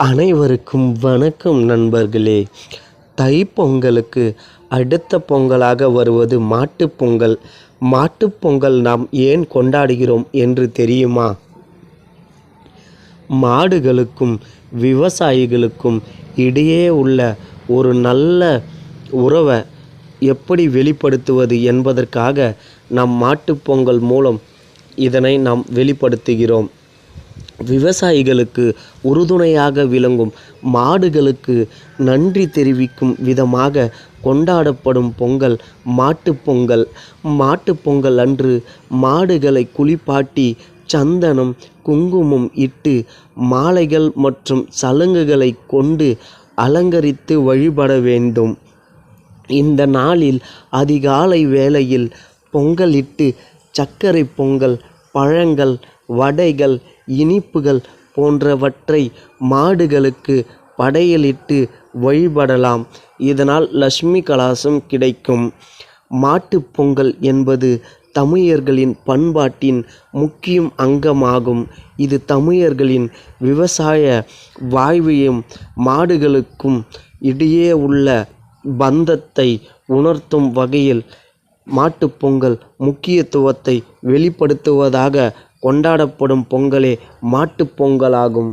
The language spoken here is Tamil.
அனைவருக்கும் வணக்கம் நண்பர்களே. தைப்பொங்கலுக்கு அடுத்த பொங்கலாக வருவது மாட்டுப்பொங்கல் மாட்டுப்பொங்கல் நாம் ஏன் கொண்டாடுகிறோம் என்று தெரியுமா? மாடுகளுக்கும் விவசாயிகளுக்கும் இடையே உள்ள ஒரு நல்ல உறவை எப்படி வெளிப்படுத்துவது என்பதற்காக நம் மாட்டுப்பொங்கல் மூலம் இதனை நாம் வெளிப்படுத்துகிறோம். விவசாயிகளுக்கு உறுதுணையாக விளங்கும் மாடுகளுக்கு நன்றி தெரிவிக்கும் விதமாக கொண்டாடப்படும் பொங்கல் மாட்டுப்பொங்கல் மாட்டுப்பொங்கல் அன்று மாடுகளை குளிப்பாட்டி சந்தனம் குங்குமம் இட்டு மாலைகள் மற்றும் சலங்குகளை கொண்டு அலங்கரித்து வழிபட வேண்டும். இந்த நாளில் அதிகாலை வேளையில் பொங்கலிட்டு சர்க்கரை பொங்கல் பழங்கள் வடைகள் இனிப்புகள் போன்றவற்றை மாடுகளுக்கு படையலிட்டு வழிபடலாம். இதனால் லட்சுமி கலாசம் கிடைக்கும். மாட்டுப் பொங்கல் என்பது தமிழர்களின் பண்பாட்டின் முக்கியம் அங்கமாகும். இது தமிழர்களின் விவசாய வாழ்வையும் மாடுகளுக்கும் இடையே உள்ள பந்தத்தை உணர்த்தும் வகையில் மாட்டுப் பொங்கல் முக்கியத்துவத்தை வெளிப்படுத்துவதாக கொண்டாடப்படும் பொங்கலே மாட்டுப் பொங்கலாகும்.